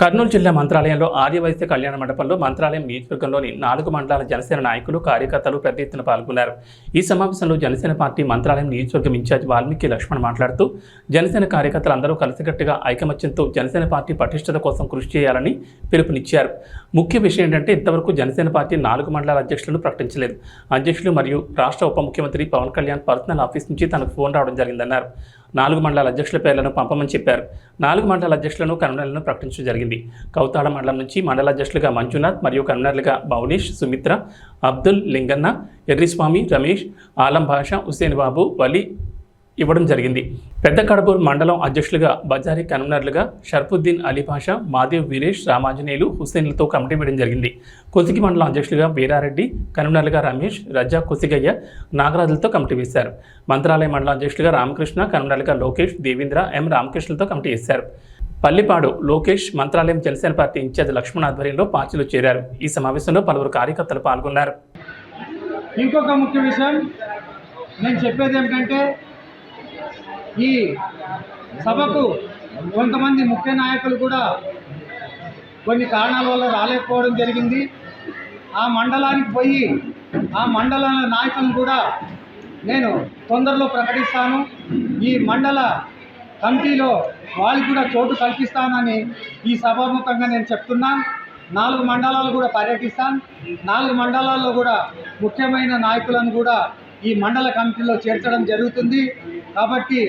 కర్నూలు జిల్లా మంత్రాలయంలో ఆర్యవైశ్య కళ్యాణ మండపంలో మంత్రాలయం నియోజకవర్గంలోని నాలుగు మండలాల జనసేన నాయకులు కార్యకర్తలు పెద్ద ఎత్తున పాల్గొన్నారు. ఈ సమావేశంలో జనసేన పార్టీ మంత్రాలయం నియోజకవర్గం ఇన్ఛార్జ్ వాల్మీకి లక్ష్మణ్ మాట్లాడుతూ జనసేన కార్యకర్తలు అందరూ కలిసికట్టుగా ఐకమత్యంతో జనసేన పార్టీ పటిష్టత కోసం కృషి చేయాలని పిలుపునిచ్చారు. ముఖ్య విషయం ఏంటంటే ఇంతవరకు జనసేన పార్టీ నాలుగు మండలాల అధ్యక్షులను ప్రకటించలేదు. అధ్యక్షులు మరియు రాష్ట్ర ఉప ముఖ్యమంత్రి పవన్ కళ్యాణ్ పర్సనల్ ఆఫీస్ నుంచి తనకు ఫోన్ రావడం జరిగిందన్నారు. నాలుగు మండల అధ్యక్షుల పేర్లను పంపమని చెప్పారు. నాలుగు మండల అధ్యక్షులను కన్వీనర్లను ప్రకటించడం జరిగింది. కౌతాడ మండలం నుంచి మండల అధ్యక్షులుగా మంజునాథ్ మరియు కన్వీనర్లుగా భువనేష్ సుమిత్ర అబ్దుల్ లింగన్న ఎర్రిస్వామి రమేష్ ఆలం భాష హుసేన్ బాబు వలి ఇవ్వడం జరిగింది. పెద్ద కడపూర్ మండలం అధ్యక్షులుగా బజారీ కన్వీనర్లుగా షర్ఫుద్దీన్ అలీపాషా మాదేవ్ వీరేష్ రామాంజనేయులు హుస్సేన్లతో కమిటీ వేయడం జరిగింది. కొసిగి మండలం అధ్యక్షులుగా వీరారెడ్డి కన్వీనర్లుగా రమేష్ రజా కొసిగయ్య నాగరాజులతో కమిటీ వేశారు. మంత్రాలయ మండలం అధ్యక్షులుగా రామకృష్ణ కన్వీనర్లుగా లోకేష్ దేవేంద్ర ఎం రామకృష్ణలతో కమిటీ వేశారు. Pallipadu Lokesh Mantralayam Janasena party in charge Lakshman ఆధ్వర్యంలో పార్టీలో చేరారు. ఈ సమావేశంలో పలువురు కార్యకర్తలు పాల్గొన్నారు. ఇంకొక ముఖ్య విషయం నేను చెప్పేది ఏమిటంటే ఈ సభకు కొంతమంది ముఖ్య నాయకులు కూడా కొన్ని కారణాల వల్ల రాలేకపోవడం జరిగింది. ఆ మండలానికి పోయి ఆ మండల నాయకులను కూడా నేను తొందరలో ప్రకటిస్తాను. ఈ మండల కమిటీలో వాళ్ళకి కూడా చోటు కల్పిస్తానని ఈ సభాముఖంగా నేను చెప్తున్నాను. నాలుగు మండలాలు కూడా పర్యటిస్తాను. నాలుగు మండలాల్లో కూడా ముఖ్యమైన నాయకులను కూడా ఈ మండల కమిటీలో చేర్చడం జరుగుతుంది. కాబట్టి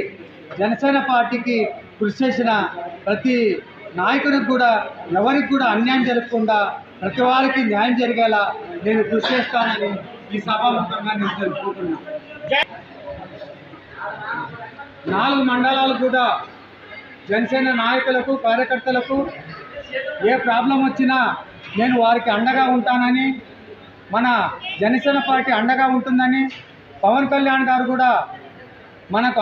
జనసేన పార్టీకి కృషి చేసిన ప్రతి నాయకునికి కూడా ఎవరికి కూడా అన్యాయం జరగకుండా ప్రతి వారికి న్యాయం జరిగేలా నేను కృషి చేస్తానని ఈ సభాముఖంగా నేను తెలుపుకుంటున్నాను నాలుగు మండలాలు కూడా జనసేన నాయకులకు కార్యకర్తలకు ఏ ప్రాబ్లం వచ్చినా నేను వారికి అండగా ఉంటానని మన జనసేన పార్టీ అండగా ఉంటుందని పవన్ కళ్యాణ్ గారు కూడా మనకు